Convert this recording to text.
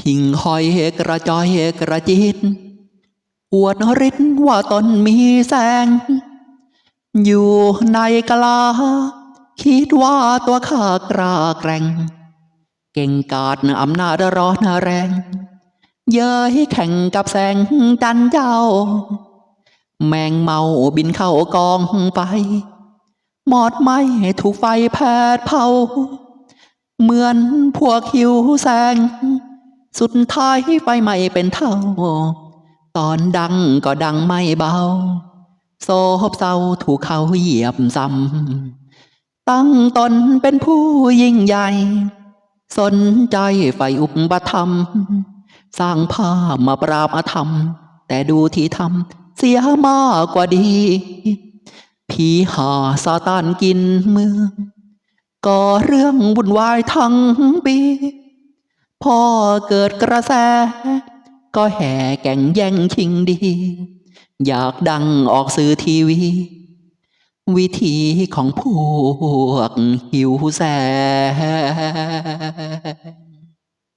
หิ่งหอยกระจอยกระจิต อวดฤทธิ์ว่าตนมีแสง อยู่ในกลา คิดว่าตัวข้ากล้าแกร่ง เก่งกาจอำนาจร้อนแรง เย้ยแข่งกับแสงจันเจ้า แมงเมาบินเข้ากองไฟหมอดไหม้ถูกไฟแผดเผา เหมือนพวกหิวแสง สุดท้ายไฟไหม้เป็นเท่า ตอนดังก็ดังไม่เบา โซบเศร้าถูกเขาเหยียบซ้ำตั้งตนเป็นผู้ยิ่งใหญ่ สนใจไฟอุปธรรม สร้างภาพมาปราบอาธรรม แต่ดูที่ทำเสียมากกว่าดี ผีหาซาตานกินเมืองก่อเรื่องวุ่นวายทั้งปี พ่อเกิดกระแส ก็แห่แก่งแย่งชิงดี อยากดังออกสื่อทีวี วิธีของพวกหิวแส